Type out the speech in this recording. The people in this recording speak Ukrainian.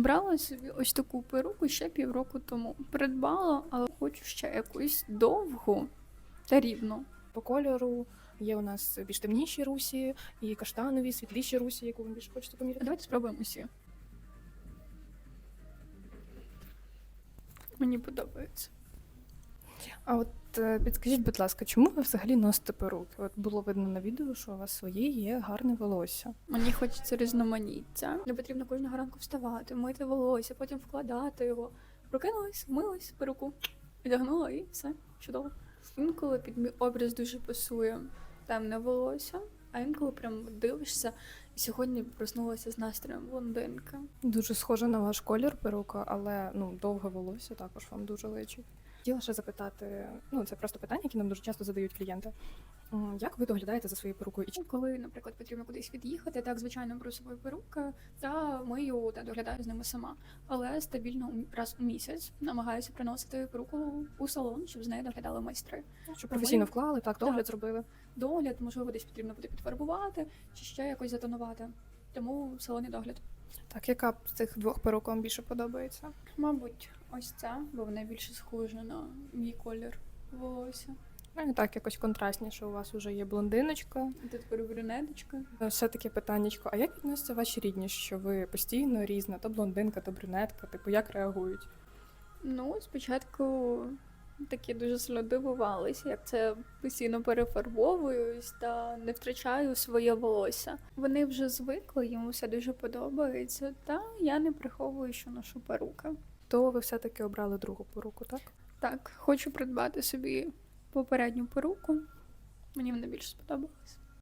Обрала собі ось таку перуку ще півроку тому. Придбала, але хочу ще якусь довгу та рівну. По кольору є у нас більш темніші русі і каштанові, світліші русі, яку ви більше хочете поміряти. Давайте спробуємо усі. Мені подобається. А от підскажіть, будь ласка, чому ви взагалі носите перуки? От було видно на відео, що у вас своє є гарне волосся. Мені хочеться різноманіття. Не потрібно кожного ранку вставати, мити волосся, потім вкладати його. Прокинулась, вмилась перуку, одягнула і все чудово. Інколи під мій образ дуже пасує темне волосся, а інколи прям дивишся, і сьогодні проснулася з настроєм блондинки. Дуже схоже на ваш колір перука, але ну довге волосся також вам дуже личить. Хотіла ще запитати, ну це просто питання, які нам дуже часто задають клієнти. Як ви доглядаєте за своєю перукою? І чи Коли, наприклад, потрібно кудись від'їхати, так звичайно беру собою перуки та мию та доглядаю з ними сама. Але стабільно раз у місяць намагаюся приносити перуку у салон, щоб з нею доглядали майстри. щоб професійно вклали, так догляд зробили? Догляд, можливо, десь потрібно буде підфарбувати чи ще якось затонувати. Тому салонний догляд. Так, яка з цих двох перук вам більше подобається? Мабуть, ось ця, бо вона більше схожа на мій колір волосся. Ну і так, якось контрастніше. У вас вже є блондиночка. Та тепер брюнеточка. Е, Все таки питаннячко. А як відносяться ваші рідні, що ви постійно різна, то блондинка, то брюнетка? Типу, як реагують? Ну, спочатку такі дуже сильно дивувалися, як це постійно перефарбовуюсь та не втрачаю своє волосся. Вони вже звикли, їм все дуже подобається, та я не приховую, що ношу перука. То ви все-таки обрали другу поруку, так? Так, хочу придбати собі попередню поруку. Мені вона більше сподобалась.